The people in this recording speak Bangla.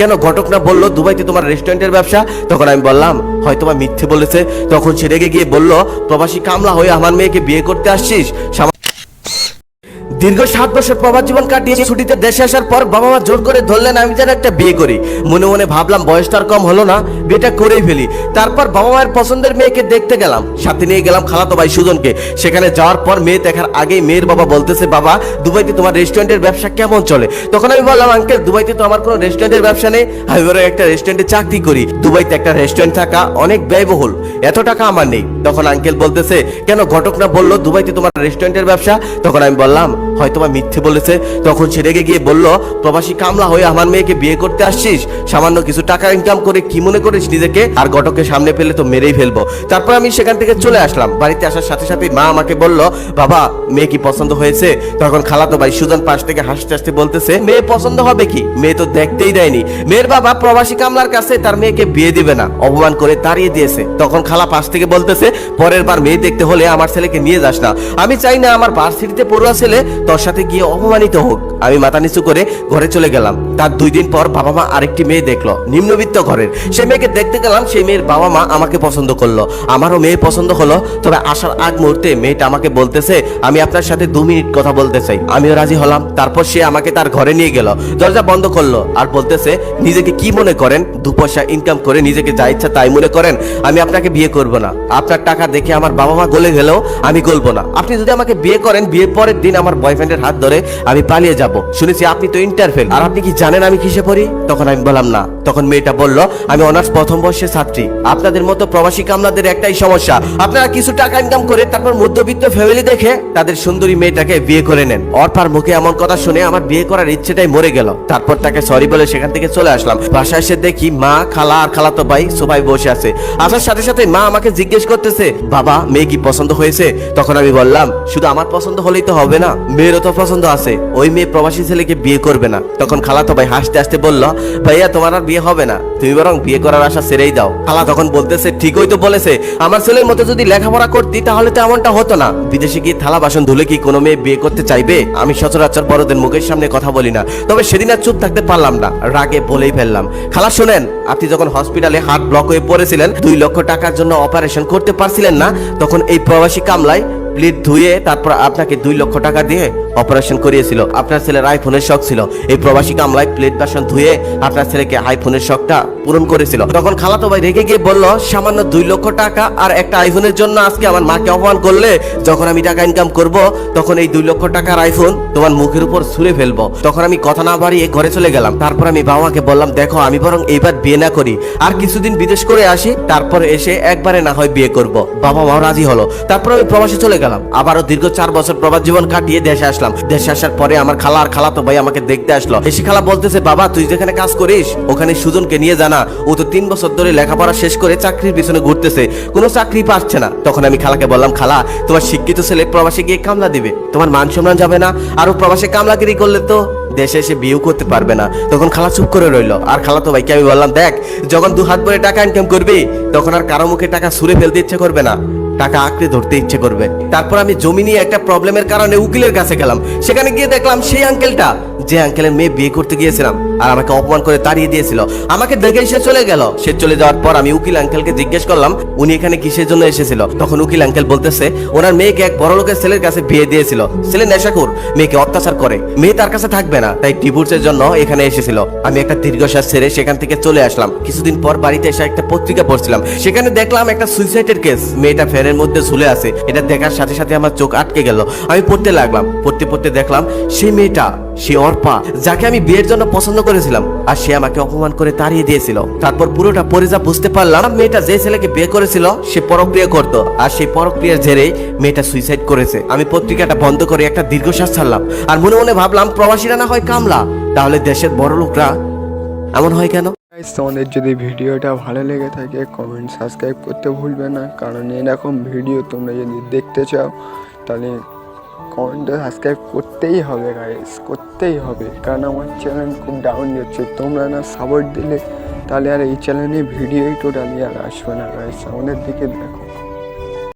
কেন ঘটক না বলল, দুবাইতে তোমার রেস্টুরেন্টের ব্যবসা? তখন আমি বললাম, হয়তো বা মিথ্যে বলেছে। তখন সে রেগে গিয়ে বলল, প্রবাসী কামলা হয়ে আমার মেয়েকে বিয়ে করতে আসছিস? দীর্ঘ সাত বছর প্রবাস জীবন কাটিয়ে ছুটিতে দেশে আসার পর বাবা মা জোর করে ধরলেন, আমি যেন একটা বিয়ে করি। মনে মনে ভাবলাম বয়স তার কম হলো না, বিয়েটা করেই ফেলি। তারপর বাবা মায়ের পছন্দের মেয়েকে দেখতে গেলাম, সাথে নিয়ে গেলাম খালাতো ভাই সুজনকে। সেখানে যাওয়ার পর মেয়ে দেখার আগেই মেয়ের বাবা বলতেছে, বাবা, দুবাইতে তোমার রেস্টুরেন্টের ব্যবসা কেমন চলে? তখন আমি বললাম, আঙ্কেল, দুবাইতে তো আমার কোনো রেস্টুরেন্টের ব্যবসা নেই। আমি বরং একটা রেস্টুরেন্টে চাকরি করি। দুবাইতে একটা রেস্টুরেন্ট থাকা অনেক ব্যয়বহুল। এত টাকা আমার নেই। তখন আঙ্কেল বলতেছে, কেন ঘটক না বলল, দুবাইতে তোমার রেস্টুরেন্টের ব্যবসা? তখন আমি বললাম হয়তো বা মিথ্যে বলেছে। তখন সে রেগে গিয়ে বলল, প্রবাসী কামলা হয়ে আমার মেয়েকে বিয়ে করতে আসছিস? সামান্য কিছু টাকা ইনকাম করে কি মনে করিস নিজেকে? আর ঘটকের সামনে পেলে তো মেরেই ফেলব। তারপর আমি সেখান থেকে চলে আসলাম। বাড়িতে আসার সাথে সাথে মা আমাকে বলল, বাবা, মেয়ে কি পছন্দ হয়েছে? তখন খালাতো ভাই সুজন পাশ থেকে হাসতে হাসতে বলতেছে, মেয়ে পছন্দ হবে কি? মেয়ে তো দেখতেই দেয়নি। মেয়ের বাবা প্রবাসী কামলার কাছে তার মেয়েকে বিয়ে দিবে না, অপমান করে তাড়িয়ে দিয়েছে। তখন খালা পাশ থেকে বলতেছে, পরের বার মেয়ে দেখতে হলে আমার ছেলেকে নিয়ে যাস না। আমি চাই না আমার ভার্সিটিতে পড়ুয়া ছেলে তোর সাথে গিয়ে অপমানিত হোক। আমি মাথা নিচু করে ঘরে চলে গেলাম। তার দুই দিন পর বাবা মা আরেকটি মেয়ে দেখল, নিম্নবিত্ত ঘরের। সে মেয়েকে দেখতে গেলাম, সেই মেয়ের বাবা মা আমাকে পছন্দ করল। আমারও মেয়ে পছন্দ হলো, তবে আসার আগ মুহূর্তে মেয়েটা আমাকে বলতেছে, আমি আপনার সাথে দু মিনিট কথা বলতে চাই। আমিও রাজি হলাম। তারপর সে আমাকে তার ঘরে নিয়ে গেল, দরজা বন্ধ করল আর বলতেছে, নিজেকে কি মনে করেন? দু পয়সা ইনকাম করে নিজেকে যা ইচ্ছা তাই মনে করেন? আমি আপনাকে বিয়ে করব না। আপনার টাকা দেখে আমার বাবা মা গলে গেলেও আমি গলবো না। আপনি যদি আমাকে বিয়ে করেন, বিয়ের পরের দিন আমার বয়ফ্রেন্ডের হাত ধরে আমি পালিয়ে যাব। শুনেছি আপনি তো ইন্টারফেল আর আপনি কি জানেন আমি কিসে পড়ি? তখন আমি বললাম, না। তখন মেয়েটা বলল, আমি অনার্স প্রথম বর্ষের ছাত্রী। আপনাদের মতো প্রবাসী কামলাদের একটাই সমস্যা। আপনারা কিছু টাকা ইনকাম করে তারপর মধ্যবিত্ত ফ্যামিলি দেখে তাদের সুন্দরী মেয়েটাকে বিয়ে করে নেন। অর্পার মুখে এমন কথা শুনে আমার বিয়ে করার ইচ্ছেটাই মরে গেল। তারপর তাকে সরি বলে সেখান থেকে চলে আসলাম। বাসায় এসে দেখি মা, খালা আর খালাতো ভাই সবাই বসে আছে। আসার সাথে সাথে মা আমাকে জিজ্ঞেস করতেছে, বাবা, মেয়ে কি পছন্দ হয়েছে? তখন আমি বললাম, শুধু আমার পছন্দ হলেই তো হবে না। মেয়েরও তো পছন্দ আছে। ওই মেয়ে প্রবাসী ছেলেকে বিয়ে করবে না। তখন খালাতো ভাই হাসতে হাসতে বলল, ভাইয়া, তোমার আর বিয়ে হবে না। তুমি বরং বিয়ে করার আশা ছেড়েই দাও। খালা তখন বলতেছে, ঠিকই তো বলেছে। আমার ছেলের মতো যদি লেখাপড়া করতি, তাহলে তো এমনটা হতো না। বিদেশে গিয়ে থালা বাসন ধুলে কি কোনো মেয়ে বিয়ে করতে চাইবে? আমি সচরাচর বড়দের মুখের সামনে কথা বলি না। তবে সেদিন আর চুপ থাকতে পারলাম না। রাগে বলেই ফেললাম, খালা, শোনেন, আপনি যখন হসপিটালে হার্ট ব্লক হয়ে পড়েছিলেন, দুই লক্ষ টাকার জন্য অপারেশন করতে পারছিলেন না, তখন এই প্রবাসী কামলায় প্লেট ধুয়ে তারপর আপনাকে দুই লক্ষ টাকা দিয়ে অপারেশন করিয়েছিল। আপনার ছেলের আইফোনের শখ ছিল। এই প্রবাসী কামলায় প্লেট বাসন ধুয়ে আপনার ছেলেকে আইফোনের শখটা পূরণ করেছিল। তখন খালাতো ভাই রেগে গিয়ে বলল, সামান্য দুই লক্ষ টাকা আর একটা আইফোনের জন্য আজকে আমার মাকে অপমান করলে যখন আমি টাকা ইনকাম করব, তখন এই দুই লক্ষ টাকার আইফোন তোমার মুখের উপর ছুঁড়ে ফেলব। তখন আমি কথা না বাড়িয়ে ঘরে চলে গেলাম। তারপর আমি বাবা মাকে বললাম, দেখো, আমি বরং এইবার বিয়ে না করি। আর কিছুদিন বিদেশ করে আসি, তারপর এসে একবারে না হয় বিয়ে করব। বাবা মাও রাজি হলো। তারপর আমি প্রবাসে চলে গেলাম। আবারও দীর্ঘ চার বছর প্রবাস জীবন কাটিয়ে দেশে আসলাম। দেশে আসার পরে আমার খালা আর খালা তো ভাই আমাকে দেখতে আসলো। এসে খালা বলতেছে, বাবা, তুই যেখানে কাজ করিস, ওখানে সুজনকে নিয়ে জানা ও তো তিন বছর ধরে লেখাপড়া শেষ করে চাকরির পিছনে ঘুরতেছে। কোনো চাকরি পাচ্ছে না। তখন আমি খালাকে বললাম, খালা, তোমার শিক্ষিত ছেলে প্রবাসে গিয়ে কামলা দিবে। তোমার মান সম্মান যাবে না। আরও প্রবাসে কামলাগিরি করলে তো দেশে এসে বিয়েও করতে পারবে না। তখন খালা চুপ করে রইল। আর খালা তো ভাইকে আমি বললাম, দেখ, যখন দু হাত ভরে টাকা ইনকাম করবি, তখন আর কারও মুখে টাকা সুরে ফেলতে ইচ্ছে করবে না। টাকা আঁকড়ে ধরতে ইচ্ছে করবে। তারপর আমি জমি নিয়ে একটা প্রবলেমের কারণে উকিলের কাছে গেলাম। সেখানে গিয়ে দেখলাম সেই আঙ্কেলটা যে আঙ্কেলের মেয়ে বিয়ে করতে গিয়েছিলাম। আর আমাকে অপমান করে তাড়িয়ে দিয়েছিল। আমাকে দেখে সে চলে গেল। সে চলে যাওয়ার পর আমি উকিল আঙ্কেলকে জিজ্ঞেস করলাম, উনি এখানে কিসের জন্য এসেছিল? তখন উকিল আঙ্কেল বলতেছে, ওনার মেয়েকে এক বড় লোকের ছেলের কাছে বিয়ে দিয়েছিল। ছেলে নেশাখোর, মেয়েকে অত্যাচার করে। মেয়ে তার কাছে থাকবে না, তাই ডিভোর্সের জন্য এখানে এসেছিল। আমি একটা দীর্ঘশ্বাস ছেড়ে সেখান থেকে চলে আসলাম। কিছুদিন পর বাড়িতে এসে একটা পত্রিকা পড়ছিলাম। সেখানে দেখলাম একটা সুইসাইডের কেস মেয়েটা ফ্যানের মধ্যে ঝুলে আছে। এটা দেখার সাথে সাথে আমার চোখ আটকে গেল। আমি পড়তে লাগলাম। পড়তে পড়তে দেখলাম সেই মেয়েটা, সে অর্পা, যাকে আমি বিয়ের জন্য পছন্দ করেছিলাম, আর সে আমাকে অপমান করে তাড়িয়ে দিয়েছিল। তারপর পুরোটা পরে যা বুঝতে পারলাম, মেয়েটা যে ছেলেকে বিয়ে করেছিল, সে পরক্রিয়া করত, আর সেই পরক্রিয়ার জেরে মেয়েটা সুইসাইড করেছে। আমি পত্রিকাটা বন্ধ করে একটা দীর্ঘশ্বাস ছাড়লাম, আর মনে মনে ভাবলাম, প্রবাসীরা না হয় কামলা। তাহলে দেশের বড় লোকরা এমন হয় কেন? তোমাদের যদি ভিডিওটা ভালো লেগে থাকে কমেন্ট সাবস্ক্রাইব করতে ভুলবে না। কারণ এরকম ভিডিও তোমরা যদি দেখতে চাও, তাহলে কমেন্টে সাবস্ক্রাইব করতেই হবে গাইস করতেই হবে। কারণ আমার চ্যানেল খুব ডাউন যাচ্ছে। তোমরা না সাপোর্ট দিলে, তাহলে আর এই চ্যানেলে ভিডিওই টোটালি আর আসবে না গাইস আমাদের দিকে দেখো।